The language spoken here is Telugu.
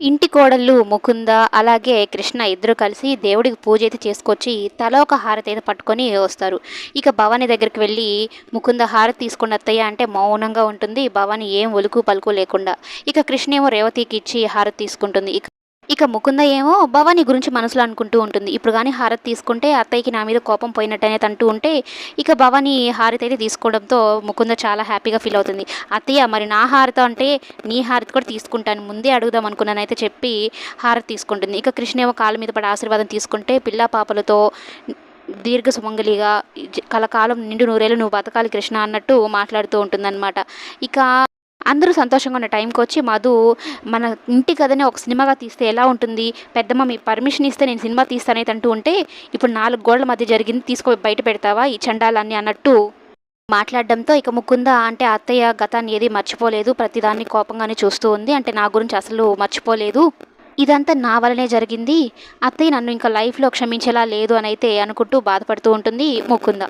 ఇంటి కోడళ్ళు ముకుంద అలాగే కృష్ణ ఇద్దరు కలిసి దేవుడికి పూజ అయితే చేసుకొచ్చి తల ఒక హారతి అయితే పట్టుకొని వస్తారు. ఇక భవాని దగ్గరికి వెళ్ళి ముకుంద హారతి తీసుకున్న అత్తయ్య అంటే మౌనంగా ఉంటుంది. భవాని ఏం ఒలుకు పలుకు లేకుండా. ఇక కృష్ణ ఏమో రేవతికి ఇచ్చి హారతి తీసుకుంటుంది. ఇక ఇక ముకుంద ఏమో భవాని గురించి మనసులో అనుకుంటూ ఉంటుంది. ఇప్పుడు కానీ హారతి తీసుకుంటే అత్తయ్యకి నా మీద కోపం పోయినట్టనే అంటూ ఉంటే ఇక భవాని హారతి అయితే తీసుకోవడంతో ముకుంద చాలా హ్యాపీగా ఫీల్ అవుతుంది. అత్తయ్య మరి నా హారతి అంటే నీ హారతి కూడా తీసుకుంటాను. ముందే అడుగుదాం అనుకున్నాను అయితే చెప్పి హారతి తీసుకుంటుంది. ఇక కృష్ణ ఏమో కాళ్ళ మీద పడి ఆశీర్వాదం తీసుకుంటే పిల్ల పాపలతో దీర్ఘ సుమంగలిగా కలకాలం నిండు నూరేళ్ళు నువ్వు బతకాలి కృష్ణ అన్నట్టు మాట్లాడుతూ ఉంటుందన్నమాట. ఇక అందరూ సంతోషంగా ఉన్న టైంకి వచ్చి మధు మన ఇంటి కథనే ఒక సినిమాగా తీస్తే ఎలా ఉంటుంది? పెద్దమ్మ మీ పర్మిషన్ ఇస్తే నేను సినిమా తీస్తానైతే అంటూ ఉంటే ఇప్పుడు నాలుగు గోడల మధ్య జరిగింది తీసుకో బయట పెడతావా? ఈ చండాలన్నీ అన్నట్టు మాట్లాడడంతో ఇక ముకుందా అంటే అత్తయ్య గతాన్ని ఏది మర్చిపోలేదు ప్రతిదాన్ని కోపంగానే చూస్తూ ఉంది. అంటే నా గురించి అసలు మర్చిపోలేదు. ఇదంతా నా వల్లనే జరిగింది. అత్తయ్య నన్ను ఇంకా లైఫ్లో క్షమించేలా లేదు అని అయితే అనుకుంటూ బాధపడుతూ ఉంటుంది ముకుంద.